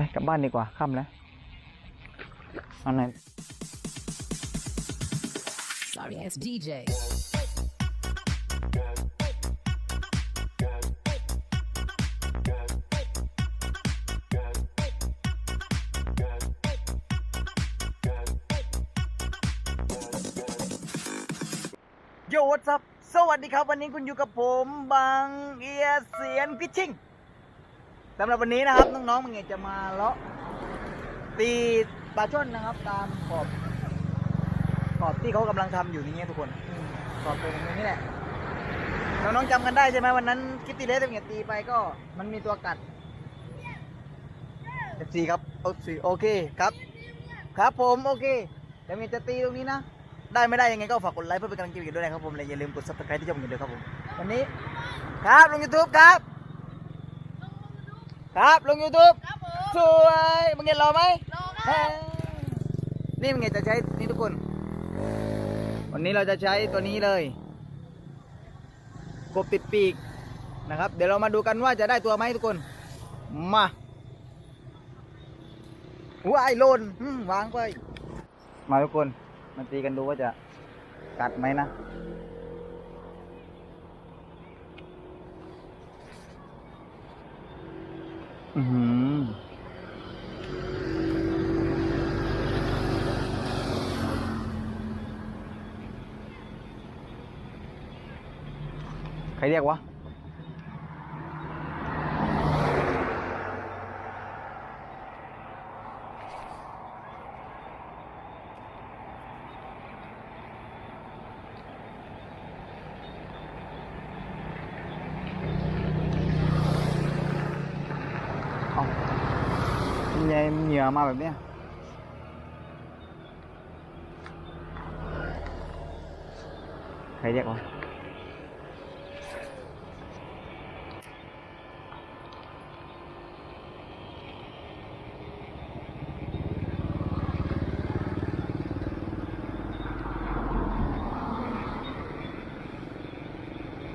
ไปกลับบ้านดีกว่าค่ำแล้วเอาไหน Sorry ass DJ. โยวัสบสวัสดีครับ วันนี้คุณอยู่กับผม บางเอียเสียนพิชชิ่ง สำหรับวันนี้นะครับน้องๆมันเงจะมาเลาะตีปลาช่อนนะครับ ตามขอบขอบที่เขากำลังทำอยู่นี่ไงทุกคนอืมขอบตรงนี้แหละน้องๆจำกันได้ใช่ไหมวันนั้นคิตตี้เลสเงตีไปก็มันมีตัวกัดเอฟซีครับโอซีโอเคครับ ครับผมโอเคเดี๋ยวเงจะตีตรงนี้นะ ได้ไม่ได้ยังไงก็ฝากกดไลค์เพื่อเป็นกำลังใจกันด้วยนะครับผมและอย่าลืมกด subscribe ที่ช่องกันด้วยครับผมวันนี้ ครับลง YouTube ครับ ครับลง YouTube สวยมึงเห็นรอไหมเฮ้ยนี่มึงเห็นจะใช้นี่ทุกคน วันนี้เราจะใช้ตัวนี้เลย กบติดปีกนะครับ เดี๋ยวเรามาดูกันว่าจะได้ตัวไหมทุกคน มาว้ายโลนอืมวางไป มาทุกคน มาตีกันดูว่าจะกัดไหมนะ อือหือใครเรียกวะ เอามีไงเหงื่อ มาแบบเนี้ยใครเรียกวะ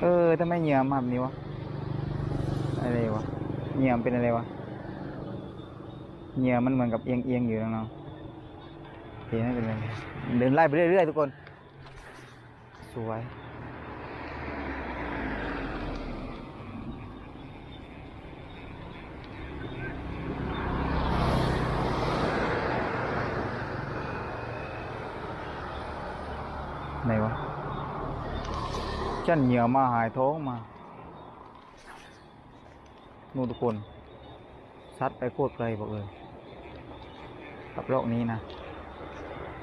เออทำไมเหงื่อมาแบบนี้วะ อะไรวะเหงื่อมันเป็นอะไรวะ เหงื่อมันเหมือนกับเอียงเอียงๆอยู่น้องๆโอเคไม่เป็นไรเดินไล่ไปเรื่อยๆทุกคน สวยไหนวะฉันเหงื่อมาหายท้องมานู่นทุกคนซัดไปโคตรไกลบอกเลย กับโลกนี้นะ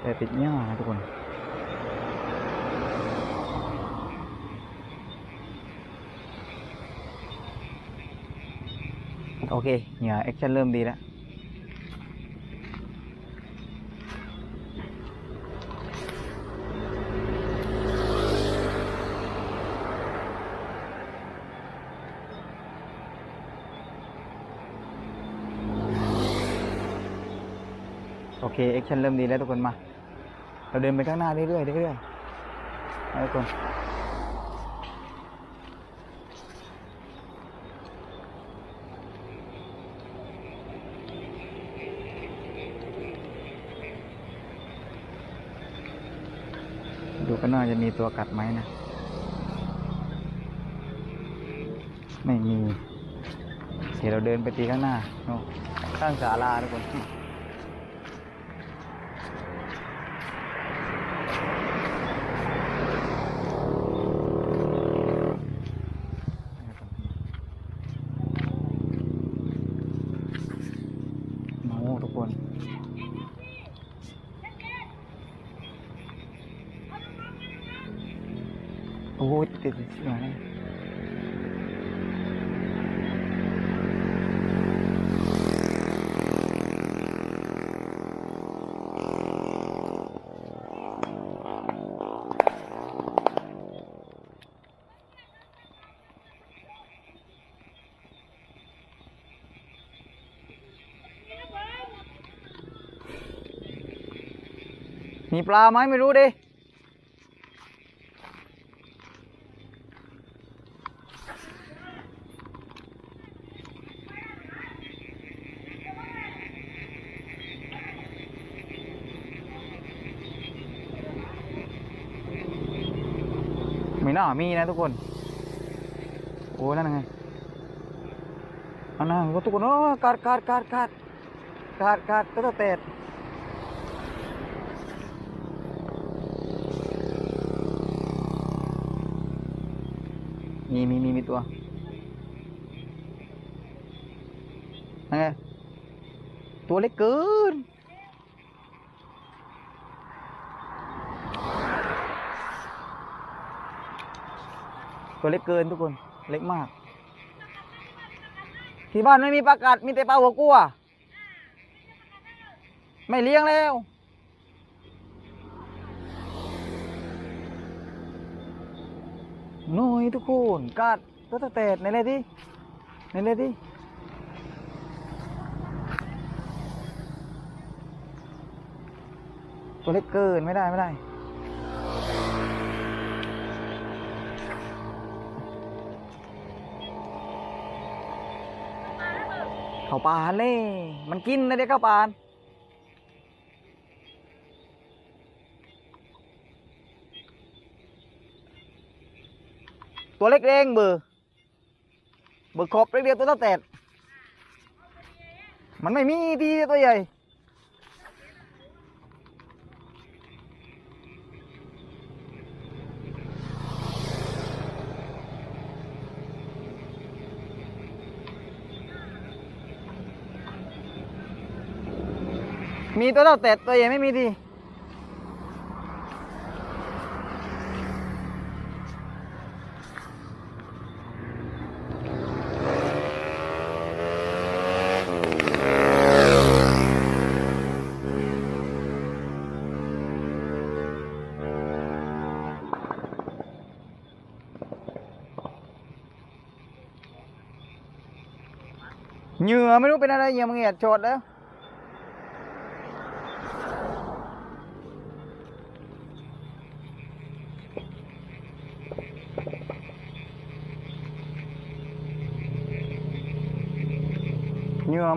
แต่ติดเงี้ยนะทุกคนโอเคเหงื่อแอคชั่นเริ่มดีแล้ว เคแอคชั่นเริ่มดีแล้วทุกคนมา เราเดินไปข้างหน้าเรื่อยๆเรื่อยๆทุกคนดูกันว่าจะมีตัวกัดไหมนะ ไม่มีเดี๋ยวเราเดินไปตีข้างหน้าโน่นข้างศาลาทุกคน โอ้ทุกคน โอ้ย ติดติดมาเนี่ยมีปลาไหมไม่รู้ดิ น่มีนะทุกคน โอ้นั่นไงอันนั้นทุกคนโอ้กาดกาดการกาดการกาดก็จะเตะมีมีมีมีตัวนั่นไงตัวเล็กเกิน ตัวเล็กเกินทุกคนเล็กมาก ที่บ้านไม่มีปลากัดมีแต่ปลาหัวกลัวไม่เลี้ยงแล้วน้อยทุกคนกัดตัวตะเตดในเลยดิในเลยดิตัวเล็กเกินไม่ได้ไม่ได้ เข้าป่าเล่มันกินนะเด็กข้าป่าตัวเล็กแดงเบือร์เบอขอบเล็กเดียวตัวตาแต่มันไม่มีทีตัวใหญ่ีตัวเท่าแต่ตัวใหญ่ไม่มีดีเหยื่อไม่รู้เป็นอะไรเหยื่อมังเหียดโฉดแล้ว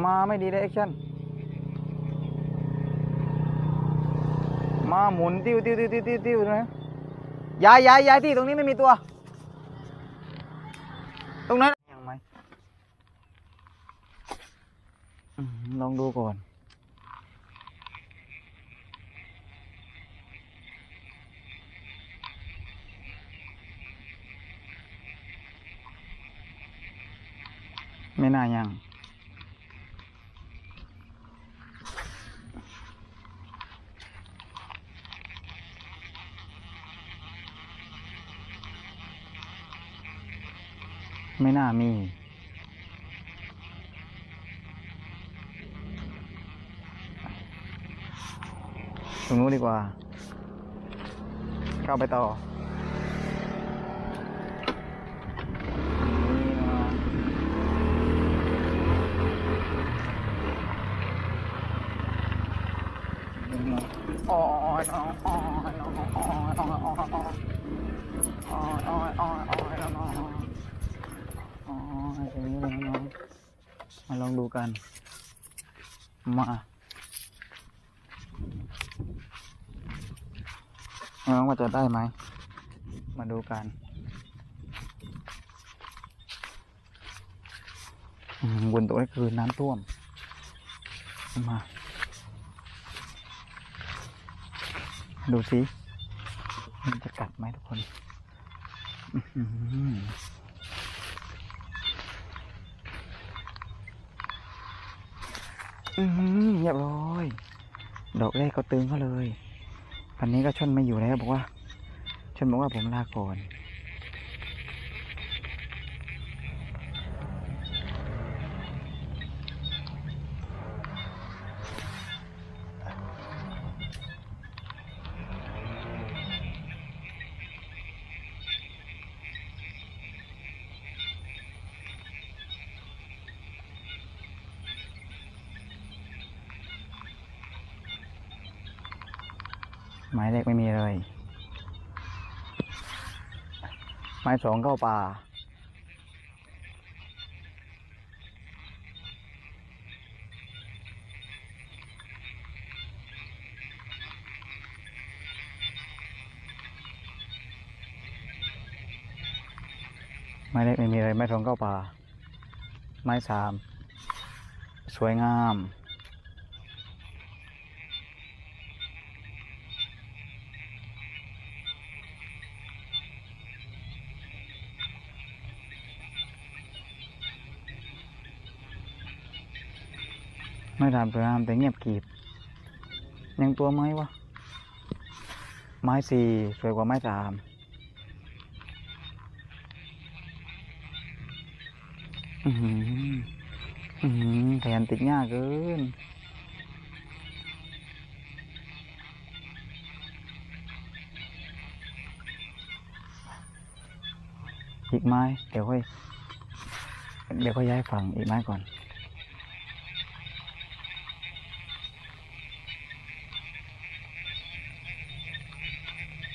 มาไม่ดีเลยแอคชั่น มาหมุนติ้วติ้วติ้วติ้วติ้วติ้วนะย้ายย้ายย้ายที่ตรงนี้ไม่มีตัว ตรงนั้นยังไหมลองดูก่อนไม่น่ายัง ไม่น่ามี ตรงนู้นดีกว่า เข้าไปต่ออ๋ออ๋อ องดูกัน มาน้องว่าจะได้ไหม มาดูกันบนตัวนี้คือน้ำท่วม มา ดูสิมันจะกัดไหมทุกคน อือเรียบร้อย ดอกแรกก็ตึงเขาเลยอันนี้ก็ชนไม่อยู่แล้วบอกว่า ชนบอกว่าผมลาก่อน หมาย เลขไม่มีเลยหมายสองเข้าป่า ไม้เล็กไม่มีอะไรไม้ทองเข้าป่า ไม้สาม สวยงาม ไม่ทำสวยงามแต่เงียบกรีบ ยังตัวไม้วะ ไม้สี่สวยกว่าไม้สามอือหืออือหือขยันติดหญ้าเกินอีกไม้ เดี๋ยวค่อย เดี๋ยวค่อยย้ายฝั่งอีกไม้ก่อน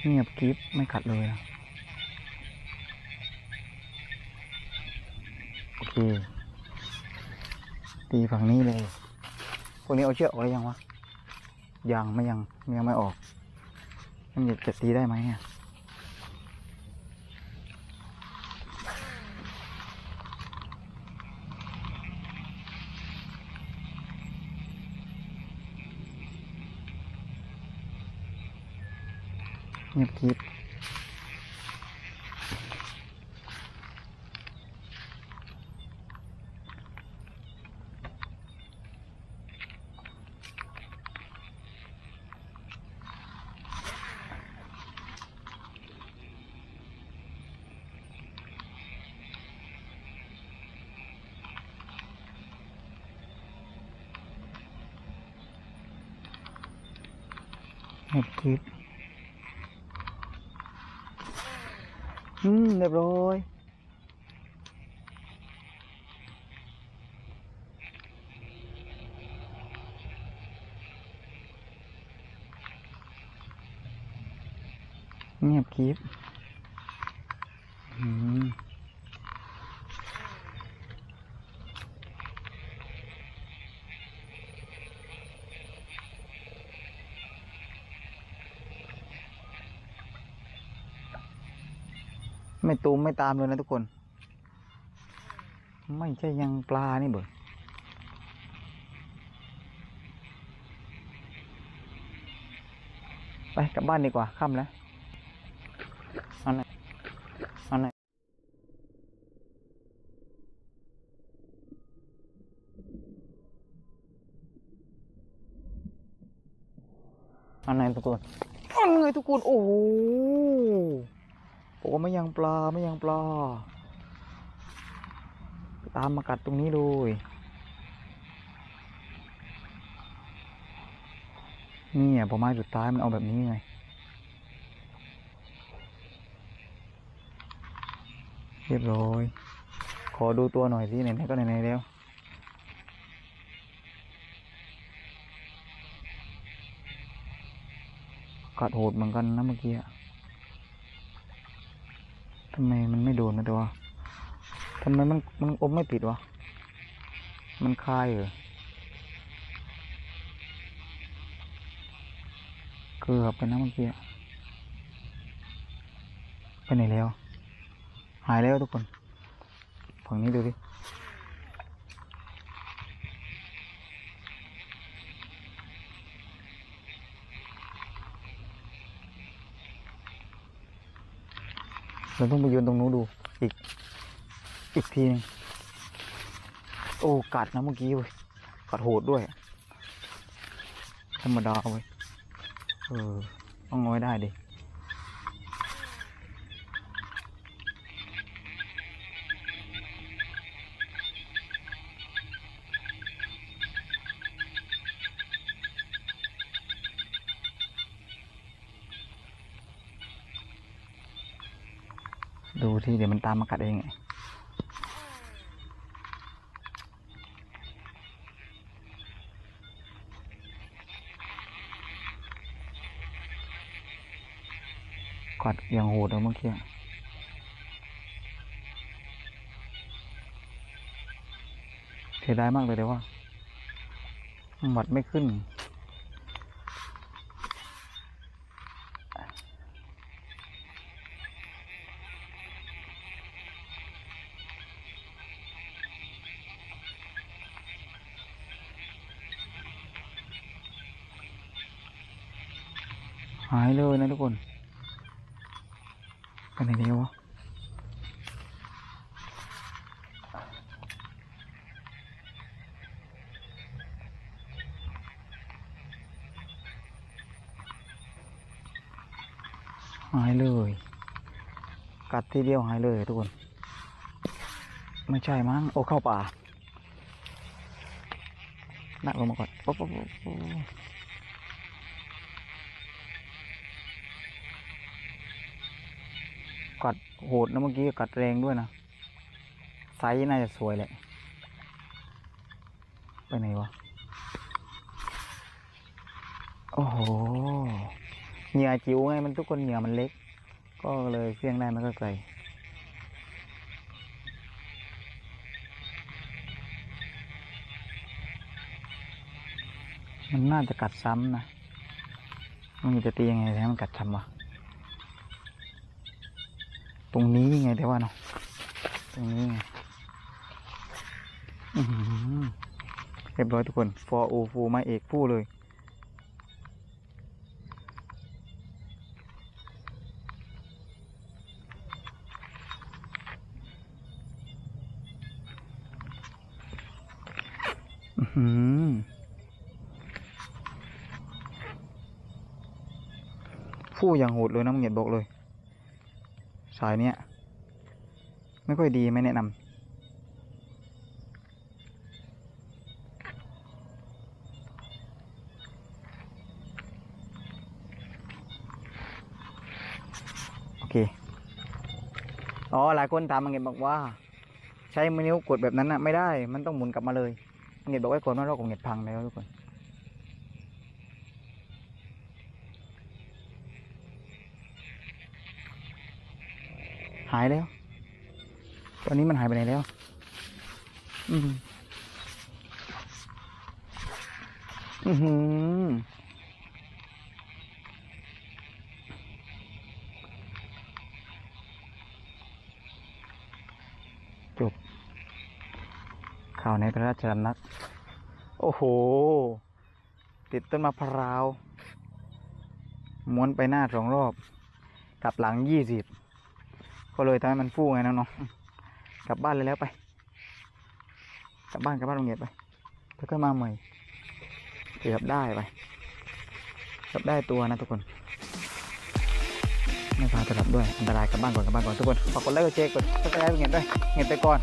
เงียบกริบไม่ขัดเลยนะโอเคตีฝั่งนี้เลยพวกนี้เอาเชือกออกหรือยังวะยังไม่ยังยังไม่ออกมันจะจะตีได้ไหมเนี่ย เงียบกริบเงียบกริบอืมเรียบร้อย เงียบกริบอืมไม่ตูมไม่ตามเลยนะทุกคน ไม่ใช่ยังปลานี่เบิดไปกลับบ้านดีกว่าค่ำแล้วเอันไหนเอันไหนอันไหน ทุกคนอันไงทุกคนโอ้โหบอกว่าไม่ยังปลาไม่ยังปลา ตามมากัดตรงนี้เลยนี่อะพอไม้สุดท้ายมันเอาแบบนี้ไงเรียบร้อย ขอดูตัวหน่อยสิไหนๆก็ไหนๆแล้ว กัดโหดเหมือนกันนะเมื่อกี้ทำไมมันไม่โดนนะตัวทำไมมันมันอมไม่ติดวะ มันคายเหรอเกือบไปนะเมื่อกี้ไปไหนแล้ว หายแล้วทุกคน ฝั่งนี้ดูดิ เราต้องไปยืนตรงนู้นดู อีก อีกทีหนึงโอ้กัดนะเมื่อกี้เว้ยกัดโหดด้วย ธรรมดาเว้ยเออต้องเอาไว้ได้ดิ ดูที่เดี๋ยวมันตามมากัดเองไงกัดอย่างโหดเลยเมื่อกี้เสียดายมากเลยเดี๋ยวว่าหมัดไม่ขึ้น หายเลยนะทุกคนไปไหนเดียววะหายเลย กัดทีเดียวหายเลยทุกคน ไม่ใช่มั้ง โอ้ เข้าป่านักลงมาก่อนปุ๊บปุ๊บปุ๊บปุ๊บ กัดโหดนะเมื่อกี้กัดแรงด้วยนะไซส์น่าจะสวยแหละ ไปไหนวะ โอ้โห เหงื่อจิ๋วไงมันทุกคนเหงื่อมันเล็ก ก็เลยเฟี้ยงได้มันก็ไกลมันน่าจะกัดซ้ำนะ มันจะตียังไงให้มันกัดซ้ำวะ ตรงนี้ไงแต่ว่าเนาะตรงนี้ไงเรียบร้อยทุกคนฟอโอฟูมาเอกฟู่เลย อือหือฟู่อย่างโหดเลยนะมึงเหยียดบอกเลย สายเนี้ย ไม่ค่อยดีไม่แนะนำโอเค อ๋อ หลายคนถามมังเงียดบอกว่า ใช้มือนิ้วกดแบบนั้นน่ะไม่ได้ มันต้องหมุนกลับมาเลยมังเงียดบอกไว้ก่อนว่ารอบของเงียดพังแล้วทุกคน หายแล้ว ตอนนี้มันหายไปไหนแล้ว อืมอือหือจบ ข่าวในพระราชสำนัก โอ้โห ติดต้นมะพร้าว ม้วนไปหน้าสองรอบ กลับหลังยี่สิบ ก็เลยทำให้มันฟูไงน้องๆกลับบ้านเลยแล้วไป กลับบ้านกลับบ้านโรงเรียนไปแล้วก็มาใหม่เกือบได้ไปเกือบได้ตัวนะทุกคนไม่พาสลับด้วยอันตรายกลับบ้านก่อนกลับบ้านก่อนทุกคนฝากกดไลค์กดแชร์กดติดตามเงียบด้วยเงียบไปก่อน